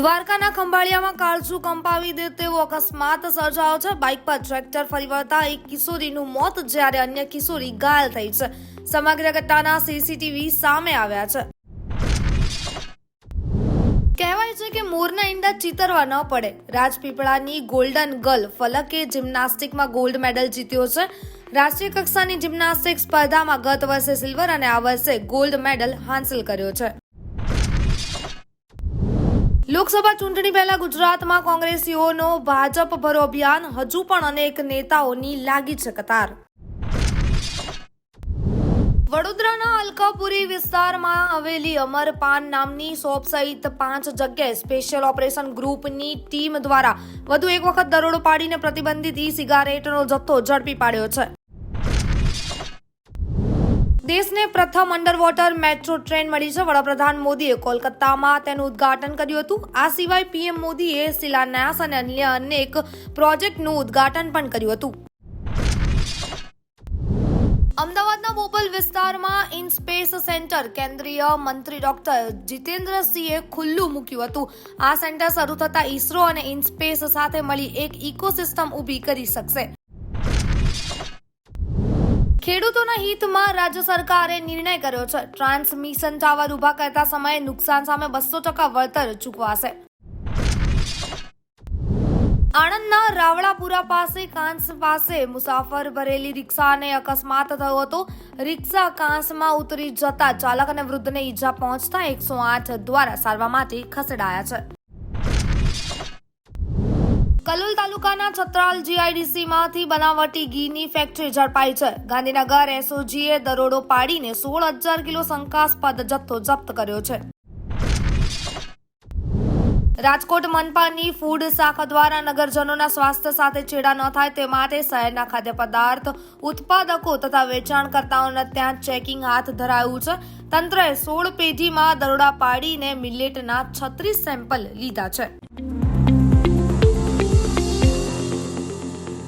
દ્વારકાના ખંભાળિયામાં કાળજુ કંપાવી દે તેવો અકસ્માત સર્જાયો છે. બાઇક પર ટ્રેક્ટર ફરી વળતા એક કિશોરીનું મોત જ્યારે અન્ય કિશોરી ઘાયલ થઈ છે. સમગ્ર ઘટનાના સીસીટીવી સામે આવ્યા છે. કહેવાય છે કે મોરના ઈંડા ચીતરવા ન પડે. રાજપીપળાની ગોલ્ડન ગર્લ ફલકે જિમ્નાસ્ટિકમાં ગોલ્ડ મેડલ જીત્યો છે. રાષ્ટ્રીય કક્ષાની જિમ્નાસ્ટિક સ્પર્ધામાં ગત વર્ષે સિલ્વર અને આ વર્ષે ગોલ્ડ મેડલ હાંસલ કર્યો છે. લોકસભા ચૂંટણી પહેલા ગુજરાતમાં કોંગ્રેસીઓનો ભાજપ ભરો અભિયાન હજુ પણ અનેક નેતાઓની લાગી છે કતાર. વડોદરાના અલકાપુરી વિસ્તારમાં આવેલી અમરપાન નામની શોપ સહિત પાંચ જગ્યાએ સ્પેશિયલ ઓપરેશન ગ્રુપની ટીમ દ્વારા વધુ એક વખત દરોડો પાડીને પ્રતિબંધિત ઈ સિગારેટનો જથ્થો ઝડપી પાડ્યો છે. દેશને પ્રથમ અંડર વોટર મેટ્રો ટ્રેન મળી છે. વડાપ્રધાન મોદીએ કોલકાતામાં તેનું ઉદ્ઘાટન કર્યું હતું. આ સિવાય પીએમ મોદીએ શિલાન્યાસ અને અન્ય અનેક પ્રોજેક્ટનું ઉદ્ઘાટન પણ કર્યું હતું. અમદાવાદના બોપલ વિસ્તારમાં ઇન સ્પેસ સેન્ટર કેન્દ્રીય મંત્રી ડોક્ટર જીતેન્દ્રસિંહે ખુલ્લું મૂક્યું હતું. આ સેન્ટર શરૂ થતાં ઇસરો અને ઇન સ્પેસ સાથે મળી એક ઇકોસિસ્ટમ ઊભી કરી શકશે. ખેડૂતોના હિતમાં રાજ્ય સરકારે નિર્ણય કર્યો છે. ટ્રાન્સમિશન ટાવર ઊભા કરતા સમયે નુકસાન સામે બસો ટકા વળતર ચૂકવાશે. આણંદના રાવળાપુરા પાસે કાંસ પાસે મુસાફર ભરેલી રિક્ષાને અકસ્માત થયો હતો. રિક્ષા કાંસમાં ઉતરી જતા ચાલક અને વૃદ્ધને ઈજા પહોંચતા એકસો આઠ દ્વારા સારવાર માટે ખસેડાયા છે. કલોલ તાલુકાના છત્રાલ જીઆઈડીસીમાંથી બનાવટી ઘીની ફેક્ટરી ઝડપાઈ છે. ગાંધીનગર એસઓજીએ દરોડો પાડીને સોળ હજાર કિલો શંકાસ્પદ જથ્થો જપ્ત કર્યો છે. રાજકોટ મનપાની ફૂડ શાખા દ્વારા નગરજનોના સ્વાસ્થ્ય સાથે છેડા ન થાય તે માટે શહેરના ખાદ્ય પદાર્થ ઉત્પાદકો તથા વેચાણકર્તાઓને ત્યાં ચેકિંગ હાથ ધરાયું છે. તંત્રએ સોળ પેઢીમાં દરોડા પાડીને મિલેટના છત્રીસ સેમ્પલ લીધા છે.